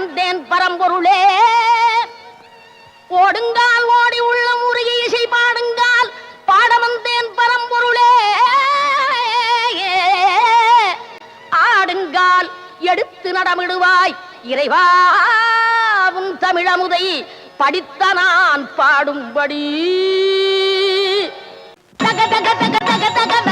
வந்தேன் பரம்பொருளே. ஓடுங்கால் ஓடி உள்ள முருகி இசை பாடுங்கால் பாட வந்தேன் பரம்பொருளே. ஆடுங்கால் எடுத்து நடமிடுவாய் இறைவாவும் தமிழமுதை படித்த நான் பாடும்படி. தக தக தக தக தக